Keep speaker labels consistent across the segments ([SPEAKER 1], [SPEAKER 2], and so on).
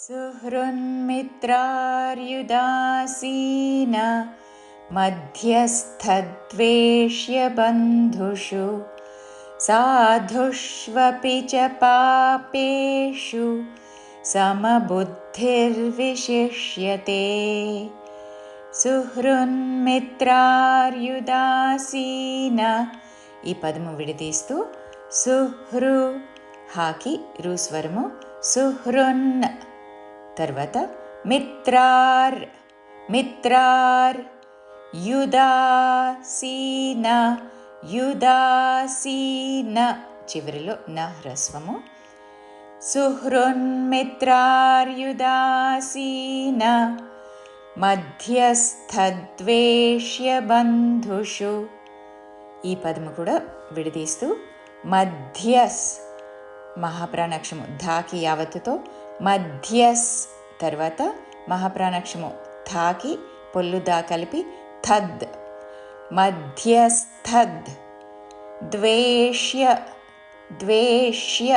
[SPEAKER 1] सुहृन्मित्रार्युदासीन मध्यस्थद्वेष्यबन्धुषु साधुष्वपि च पापेषु समबुद्धिर्विशिष्यते। सुहृन्मित्रार्युदासीन ई पदमु विडीस्तु सुहृहाकि रुस्वर्मु सुहृन् తర్వాత మిత్రార్ మిత్రార్ యుదాసీన యుదాసీన. చివరిలో నా హ్రస్వము. సుహృన్మిత్రార్యుదాసీన మధ్యస్థద్వేష్యబంధుషు. ఈ పదము కూడా విడదీస్తూ మధ్యస్ మహాప్రాణాక్షము ధాకి యావత్తుతో మధ్యస్ తర్వాత మహాప్రాణాక్షము థాకి పొల్లుదా కలిపి థద్ మధ్యస్థద్ ద్వేష్య ద్వేష్య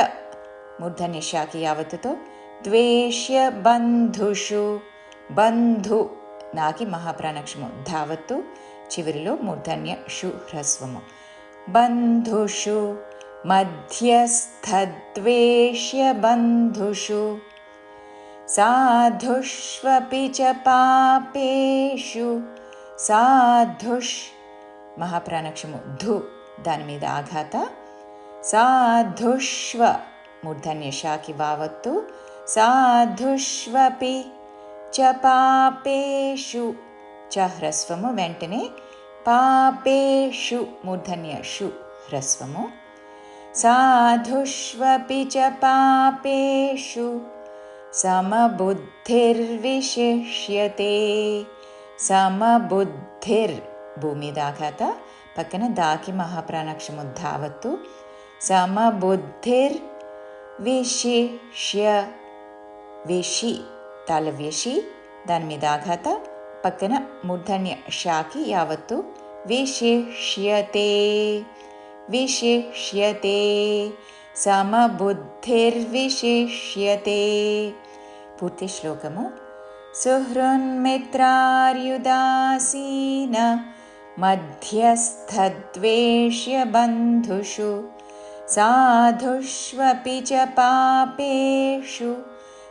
[SPEAKER 1] మూర్ధన్యశాకి యావత్తుతో ద్వేష్య బంధుషు బంధు నాకి మహాప్రాణక్షము ధావత్తు చివరిలో మూర్ధన్య షు హ్రస్వము బంధుషు मध्यस्थद्वेष्यबन्धुषु साधुष्वपि च पापेषु साधुष् महाप्राणक्षमु धु दानि मीद आघात साधुष्व मूर्धन्यशाकि वावत्तु साधुष्वपि च पापेषु च ह्रस्वमु वेण्टने पापेषु मूर्धन्यषु ह्रस्वमु साधुष्वपि च पापेषु समबुद्धिर्विशिष्यते समबुद्धिर्भूमिदाघात पक्कन दाकि महाप्राणाक्षमुद्धावत्तु समबुद्धिर्विशिष्य विशि तालव्यशि దాని మీద ఆఘాత పక్కన మూర్ధన్య షాకి యావత్తు విశిష్యతే विशिष्यते। समबुद्धिर्विशिष्यते। पूर्तिश्लोकमु। सुहृन्मित्रार्युदासीन मध्यस्थद्वेष्यबन्धुषु साधुष्वपि च पापेषु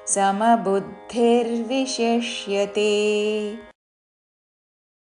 [SPEAKER 1] समबुद्धिर्विशिष्यते